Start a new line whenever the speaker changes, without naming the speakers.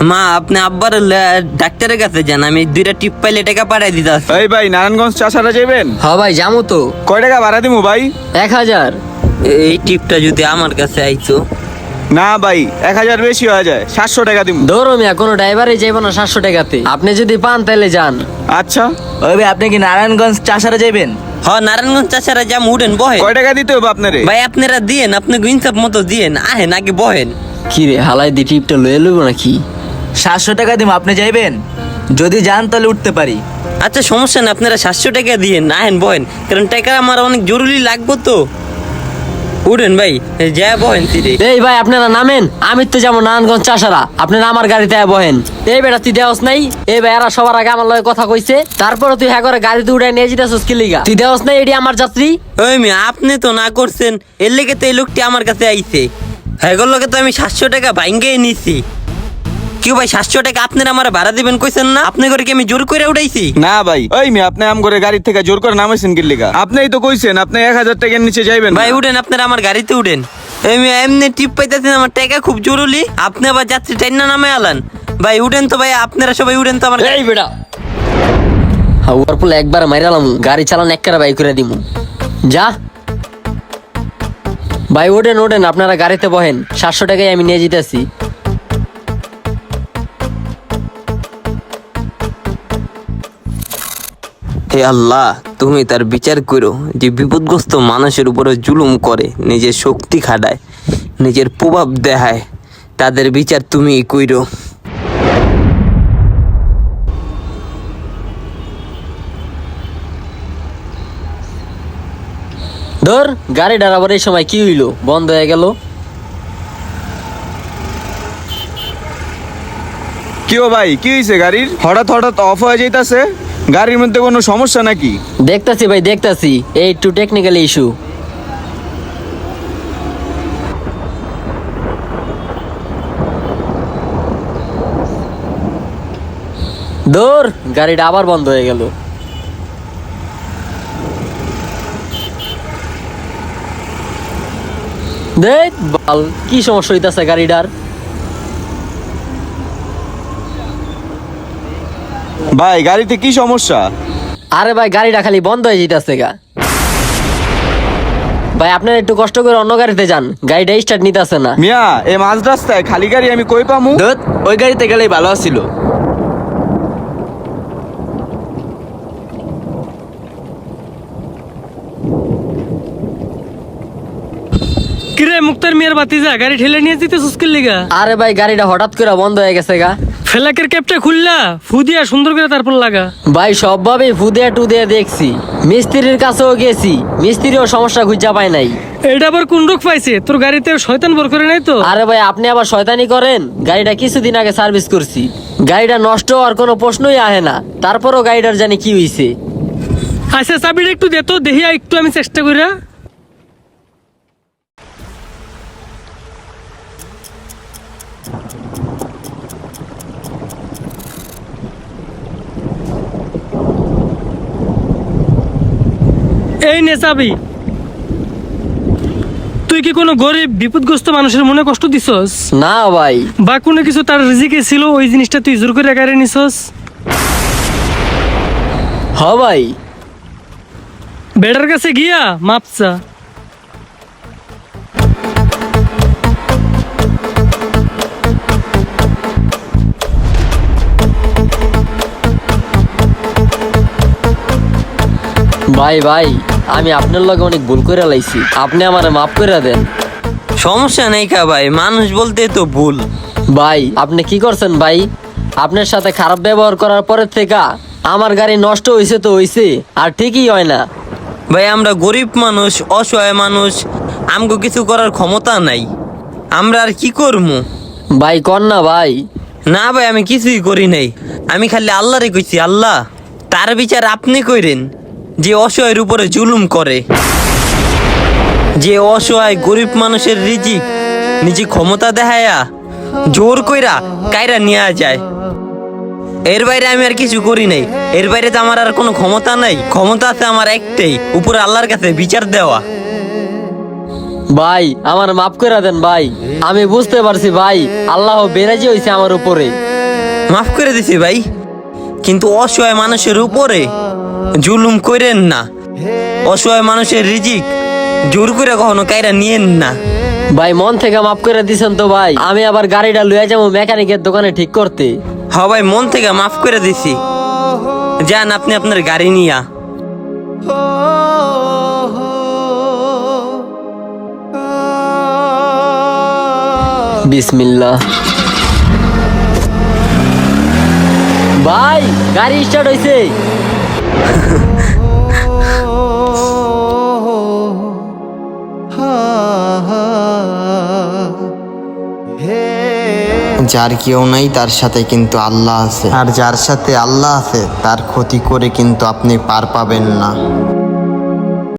মা আপনি আব্বার লে- ডাক্তারের কাছে যান আমি দুইটা টিপ পাইলে টাকা পাঠাই দিতে।
এই ভাই নারায়ণগঞ্জ চাষারা যাবেন
হ ভাই যাব তো।
কয় টাকা ভাড়া দিমু ভাই?
এক হাজার।
এই টিপটা যদি আমার কাছে আইতো।
না ভাই এক হাজার বেশি হয়ে যায় সাতশো টাকা দিমু।
ধরো মিয়া কোনো ড্রাইভারই যাইবো না সাতশো টাকাতে। আপনি যদি পান তাহলে যান।
আচ্ছা।
ওই ভাই আপনি কি নারায়ণগঞ্জ চাষারা যাবেন
হ নারায়ণগঞ্জ চাচারা যাম উঠেন বহেন।
কয় টাকা দিতে হবে আপনারে?
ভাই আপনারা দিয়েন আপনি ইনসাফ মতো দিয়েন আহেন আগে বহেন।
কি রে হালাই দি টিপটা লয়ে লইব নাকি?
সাতশো টাকা দিব আপনি যাইবেন? যদি যান তাহলে উঠতে পারি।
আচ্ছা সমস্যা না আপনারা সাতশো টাকা দিয়েন আহেন বয়েন কারণ টাকা আমার অনেক জরুরি লাগবো তো। উঠেন ভাই যা বহেন তিরে।
এই ভাই আপনারা নামেন আমি তো যাব নারায়ণগঞ্জ চাষারা। আপনারা আমার গাড়িতে বহেন। এই বেটা তুই দেওস নাই? এই ভাই এরা সবার আগে আমার লগে কথা কইছে। তারপরে তুই হ্যাঁ করে গাড়িতে উঠে নিয়ে যেতেছিস কি লিগা? তুই দেওস নাই এটি আমার যাত্রী?
ওই মেয়ে আপনি তো না করছেন এর লেগে তো এই লোকটি আমার কাছে আইছে। হ্যাঁ লোকে তো আমি সাতশো টাকা ভাঙ্গে নিছি। কেউ ভাই সাতশো টাকা আপনারা আমার ভাড়া দিবেন কইছেন না? আপনি করে কি আমি জোর করে উঠাইছি?
না ভাই ওই মি আপনি আম করে গাড়ি থেকে জোর করে নামাইছেন কি লিগা? আপনিই তো কইছেন আপনি এক হাজার টাকার নিচে যাইবেন
ভাই উঠেন আপনারা আমার গাড়িতে উঠেন। মেয়ে এমনি টিপ পাইতেছেন আমার টাকা খুব জরুরি। আপনি আবার যাত্রী ট্রেন না নামে আলান। ভাই উঠেন তো ভাই আপনারা সবাই উঠেন তো আমার
এই বেটা। ওর পুলে একবার মাইরালাম গাড়ি চালান এক বাই করে দিমু। যা। ভাই ওঠেন ওঠেন আপনারা গাড়িতে বহেন। সাতশো টাকায় আমি নিয়ে যেতেছি।
হে আল্লাহ তুমি তার বিচার করো যে বিপদগ্রস্ত মানুষের উপরে জুলুম করে নিজের শক্তি খাটায় নিজের প্রভাব দেখায়। তাদের বিচার তুমি কইরো
ধর গাড়ি আবার এই সময় কি হইল? বন্ধ হয়ে গেল।
কি ভাই কি হয়েছে গাড়ির? হঠাৎ হঠাৎ অফ হয়ে যাইতাছে? গাড়ির মধ্যে কোনো সমস্যা নাকি?
দেখতাছি ভাই, দেখতাছি। এই একটু টেকনিক্যাল ইস্যু দূর, গাড়িটা আবার বন্ধ হয়ে গেল। দেখ, বাল, কি সমস্যা হইতাছে গাড়িটার?
ভাই গাড়িতে কি সমস্যা?
আরে ভাই গাড়িটা খালি বন্ধ হয়ে যেতেছে গা। ভাই আপনি একটু কষ্ট করে অন্য গাড়িতে যান গাড়িটা স্টার্ট নিতেছে না।
মিয়া এই মাঝ রাস্তায় খালি গাড়ি আমি কই পামু?
ধুত, ওই গাড়িতে গেলেই ভালো ছিল
কিরে মুক্তার বাতিজা গাড়ি ঠেলে নিয়ে যেতে সুস্কিল লিগা?
আরে ভাই গাড়িটা হঠাৎ করে বন্ধ হয়ে গেছে গা।
ফেলাকের ক্যাপটা খুললা ফুদিয়া সুন্দর করে তারপর লাগা।
ভাই সবভাবে ফুদিয়া টুদিয়া দেখছি। মিস্ত্রির কাছেও গেছি মিস্ত্রিও সমস্যা খুঁজা পায় নাই।
এটা আবার কোন রোগ পাইছে? তোর গাড়িতে শয়তান বর করে নাই তো?
আরে ভাই আপনি আবার শয়তানি করেন? গাড়িটা কিছুদিন আগে সার্ভিস করছি। গাড়িটা নষ্ট হওয়ার কোনো প্রশ্নই আহে না। তারপরও গাড়িটার জানি কি হইছে।
আচ্ছা চাবিটা একটু দে তো দেখি একটু আমি চেষ্টা করি এই নে চাবি। তুই কি কোনো গরিব বিপদগ্রস্ত মানুষের মনে কষ্ট দিছস?
না ভাই।
বা কোনো কিছু তার রিজিকে ছিল ওই জিনিসটা তুই জোর করে গাড়ি নিছস?
হ ভাই।
বেটার কাছে গিয়া মাপসা
ভাই ভাই। আমি আপনার লগে অনেক ভুল করে লাইছি। আপনি আমারে মাফ করে দেন।
সমস্যা নেই কা ভাই মানুষ বলতে তো ভুল।
ভাই আপনি কি করছেন ভাই? আপনার সাথে খারাপ ব্যবহার করার পরের থেকে আমার গাড়ি নষ্ট হয়েছে তো হয়েছে আর ঠিকই হয় না।
ভাই আমরা গরিব মানুষ অসহায় মানুষ আমগো কিছু করার ক্ষমতা নাই। আমরা আর কি করব
ভাই কর না ভাই।
না ভাই আমি কিছুই করি নাই। আমি খালি আল্লাহরে কইছি আল্লাহ তার বিচার আপনি কইরেন। যে অসহায়ের উপরে জুলুম করে যে অসহায় গরিব মানুষের রিজিক নিজে ক্ষমতা দেখায়া জোর কইরা কায়রা নিয়ে যায়। এর বাইরে আমি আর কিছু করি নাই। এর বাইরে তো আমার আর কোনো ক্ষমতা নাই। ক্ষমতা আছে আমার একটাই উপরে আল্লাহর কাছে বিচার দেওয়া।
ভাই আমার মাফ করে দেন ভাই। আমি বুঝতে পারছি ভাই আল্লাহ বেরাজি হয়েছে আমার উপরে।
মাফ করে দিছি ভাই কিন্তু অসহায় মানুষের উপরে জুলুম করেন না। অসহায় মানুষের রিজিক জোর করে কখনো কাইরা নিয়েন না।
ভাই মন থেকে মাফ করে দিছেন তো ভাই। আমি আবার গাড়িটা লুয়ে যাব মেকানিকের দোকানে ঠিক করতে।
হ ভাই মন থেকে মাফ করে দিছি। যান আপনি আপনার গাড়ি নিয়া।
বিসমিল্লাহ। ভাই গাড়ি স্টার্ট হইছে।
যার কেউ নাই, তার সাথে কিন্তু আল্লাহ আছে। আর যার সাথে আল্লাহ আছে, তার ক্ষতি করে কিন্তু আপনি পার পাবেন না।